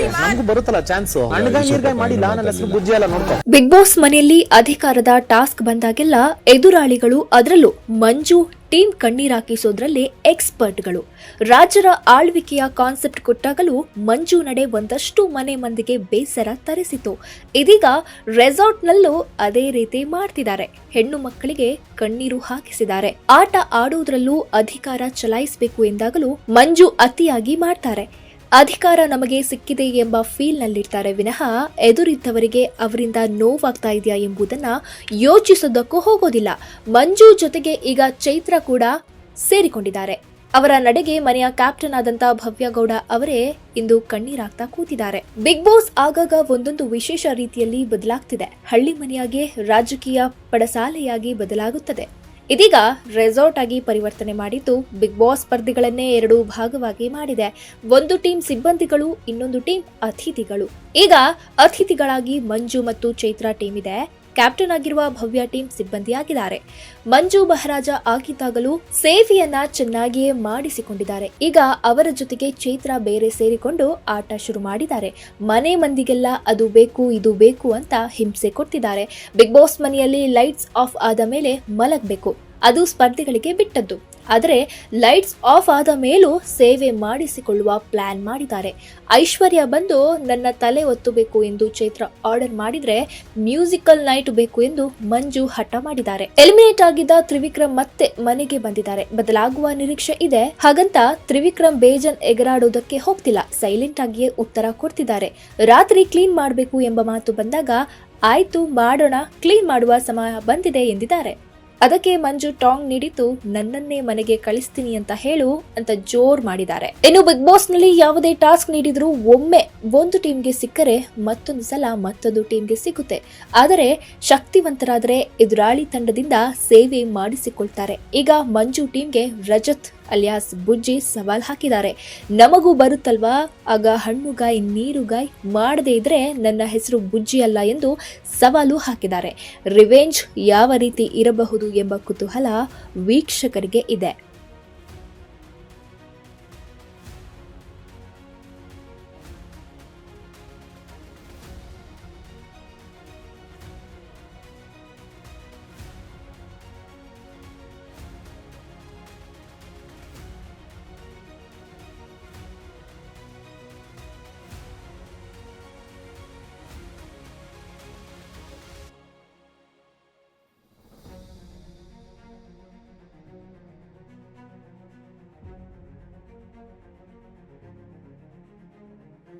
ನಮಗೂ ಬರುತ್ತಲ್ಲ ಚಾನ್ಸ್ ಹಣ್ಣುಗಾಯಿ ನೀರ್ಗಾಯಿ ಮಾಡಿಲ್ಲ ನನ್ನ ಹೆಸರು ಬುಜ್ಜಿ ಎಲ್ಲ ನೋಡ್ಕೊ. ಬಿಗ್ ಬಾಸ್ ಮನೆಯಲ್ಲಿ ಅಧಿಕಾರದ ಟಾಸ್ಕ್ ಬಂದಾಗೆಲ್ಲ ಎದುರಾಳಿಗಳು ಅದರಲ್ಲೂ ಮಂಜು ಟೀಮ್ ಕಣ್ಣೀರಾಕಿಸೋದ್ರಲ್ಲಿ ಎಕ್ಸ್ಪರ್ಟ್ಗಳು ರಾಜ್ಯರ ಆಳ್ವಿಕೆಯ ಕಾನ್ಸೆಪ್ಟ್ ಕೊಟ್ಟಾಗಲೂ ಮಂಜು ನಡೆ ಒಂದಷ್ಟು ಮನೆ ಮಂದಿಗೆ ಬೇಸರ ತರಿಸಿತು. ಇದೀಗ ರೆಸಾರ್ಟ್ನಲ್ಲೂ ಅದೇ ರೀತಿ ಮಾಡ್ತಿದ್ದಾರೆ. ಹೆಣ್ಣು ಮಕ್ಕಳಿಗೆ ಕಣ್ಣೀರು ಹಾಕಿಸಿದ್ದಾರೆ. ಆಟ ಆಡುವುದರಲ್ಲೂ ಅಧಿಕಾರ ಚಲಾಯಿಸಬೇಕು ಎಂದಾಗಲೂ ಮಂಜು ಅತಿಯಾಗಿ ಮಾಡ್ತಾರೆ. ಅಧಿಕಾರ ನಮಗೆ ಸಿಕ್ಕಿದೆ ಎಂಬ ಫೀಲ್ನಲ್ಲಿರ್ತಾರೆ ವಿನಃ ಎದುರಿದ್ದವರಿಗೆ ಅವರಿಂದ ನೋವಾಗ್ತಾ ಇದೆಯಾ ಎಂಬುದನ್ನ ಯೋಚಿಸೋದಕ್ಕೂ ಹೋಗೋದಿಲ್ಲ. ಮಂಜು ಜೊತೆಗೆ ಈಗ ಚೈತ್ರ ಕೂಡ ಸೇರಿಕೊಂಡಿದ್ದಾರೆ. ಅವರ ನಡೆಗೆ ಮನೆಯ ಕ್ಯಾಪ್ಟನ್ ಆದಂತ ಭವ್ಯಗೌಡ ಅವರೇ ಇಂದು ಕಣ್ಣೀರಾಗ್ತಾ ಕೂತಿದ್ದಾರೆ. ಬಿಗ್ ಬಾಸ್ ಆಗಾಗ ಒಂದೊಂದು ವಿಶೇಷ ರೀತಿಯಲ್ಲಿ ಬದಲಾಗ್ತಿದೆ. ಹಳ್ಳಿ ಮನೆಯಾಗೆ ರಾಜಕೀಯ ಪಡಸಾಲೆಯಾಗಿ ಬದಲಾಗುತ್ತದೆ. ಇದೀಗ ರೆಸಾರ್ಟ್ ಆಗಿ ಪರಿವರ್ತನೆ ಮಾಡಿದ್ದು ಬಿಗ್ ಬಾಸ್ ಸ್ಪರ್ಧಿಗಳನ್ನೇ ಎರಡು ಭಾಗವಾಗಿ ಮಾಡಿದೆ. ಒಂದು ಟೀಮ್ ಸಿಬ್ಬಂದಿಗಳು, ಇನ್ನೊಂದು ಟೀಮ್ ಅತಿಥಿಗಳು. ಈಗ ಅತಿಥಿಗಳಾಗಿ ಮಂಜು ಮತ್ತು ಚೈತ್ರಾ ಟೀಮ್ ಇದೆ. ಕ್ಯಾಪ್ಟನ್ ಆಗಿರುವ ಭವ್ಯ ಟೀಮ್ ಸಿಬ್ಬಂದಿಯಾಗಿದ್ದಾರೆ. ಮಂಜು ಮಹಾರಾಜ ಆಗಿದ್ದಾಗಲೂ ಸೇವೆಯನ್ನ ಚೆನ್ನಾಗಿಯೇ ಮಾಡಿಸಿಕೊಂಡಿದ್ದಾರೆ. ಈಗ ಅವರ ಜೊತೆಗೆ ಚೈತ್ರ ಬೇರೆ ಸೇರಿಕೊಂಡು ಆಟ ಶುರು ಮಾಡಿದ್ದಾರೆ. ಮನೆ ಮಂದಿಗೆಲ್ಲ ಅದು ಬೇಕು, ಇದು ಬೇಕು ಅಂತ ಹಿಂಸೆ ಕೊಡ್ತಿದ್ದಾರೆ ಬಿಗ್ ಬಾಸ್ ಮನೆಯಲ್ಲಿ ಲೈಟ್ಸ್ ಆಫ್ ಆದ ಮೇಲೆ ಮಲಗಬೇಕು. ಅದು ಸ್ಪರ್ಧಿಗಳಿಗೆ ಬಿಟ್ಟದ್ದು. ಆದರೆ, ಲೈಟ್ಸ್ ಆಫ್ ಆದ ಮೇಲೂ ಸೇವೆ ಮಾಡಿಸಿಕೊಳ್ಳುವ ಪ್ಲಾನ್ ಮಾಡಿದ್ದಾರೆ. ಐಶ್ವರ್ಯ ಬಂದು ನನ್ನ ತಲೆ ಒತ್ತಬೇಕು ಎಂದು ಚೈತ್ರ ಆರ್ಡರ್ ಮಾಡಿದ್ರೆ ಮ್ಯೂಸಿಕಲ್ ನೈಟ್ ಬೇಕು ಎಂದು ಮಂಜು ಹಠ ಮಾಡಿದ್ದಾರೆ. ಎಲಿಮಿನೇಟ್ ಆಗಿದ್ದ ತ್ರಿವಿಕ್ರಮ್ ಮತ್ತೆ ಮನೆಗೆ ಬಂದಿದ್ದಾರೆ. ಬದಲಾಗುವ ನಿರೀಕ್ಷೆ ಇದೆ. ಹಾಗಂತ ತ್ರಿವಿಕ್ರಮ್ ಬೇಜನ್ ಎಗರಾಡೋದಕ್ಕೆ ಹೋಗ್ತಿಲ್ಲ. ಸೈಲೆಂಟ್ ಆಗಿಯೇ ಉತ್ತರ ಕೊಡ್ತಿದ್ದಾರೆ. ರಾತ್ರಿ ಕ್ಲೀನ್ ಮಾಡಬೇಕು ಎಂಬ ಮಾತು ಬಂದಾಗ, ಆಯ್ತು ಮಾಡೋಣ, ಕ್ಲೀನ್ ಮಾಡುವ ಸಮಯ ಬಂದಿದೆ ಎಂದಿದ್ದಾರೆ. ಅದಕ್ಕೆ ಮಂಜು ಟಾಂಗ್ ನೀಡಿದ್ದು, ನನ್ನನ್ನೇ ಮನೆಗೆ ಕಳಿಸ್ತೀನಿ ಅಂತ ಹೇಳು ಅಂತ ಜೋರ್ ಮಾಡಿದ್ದಾರೆ. ಇನ್ನು ಬಿಗ್ ಬಾಸ್ನಲ್ಲಿ ಯಾವುದೇ ಟಾಸ್ಕ್ ನೀಡಿದ್ರು ಒಮ್ಮೆ ಒಂದು ಟೀಮ್ಗೆ ಸಿಕ್ಕರೆ ಮತ್ತೊಂದು ಸಲ ಮತ್ತೊಂದು ಟೀಮ್ಗೆ ಸಿಗುತ್ತೆ. ಆದರೆ ಶಕ್ತಿವಂತರಾದರೆ ಎದುರಾಳಿ ತಂಡದಿಂದ ಸೇವೆ ಮಾಡಿಸಿಕೊಳ್ತಾರೆ. ಈಗ ಮಂಜು ಟೀಮ್ಗೆ ರಜತ್ ಅಲಿಯಾಸ್ ಬುಜ್ಜಿ ಸವಾಲ್ ಹಾಕಿದ್ದಾರೆ. ನಮಗೂ ಬರುತ್ತಲ್ವಾ? ಆಗ ಹಣ್ಣುಗಾಯಿ, ನೀರುಗಾಯಿ ಮಾಡದೇ ಇದ್ರೆ ನನ್ನ ಹೆಸರು ಬುಜ್ಜಿ ಅಲ್ಲ ಎಂದು ಸವಾಲು ಹಾಕಿದ್ದಾರೆ. ರಿವೆಂಜ್ ಯಾವ ರೀತಿ ಇರಬಹುದು ಎಂಬ ಕುತೂಹಲ ವೀಕ್ಷಕರಿಗೆ ಇದೆ.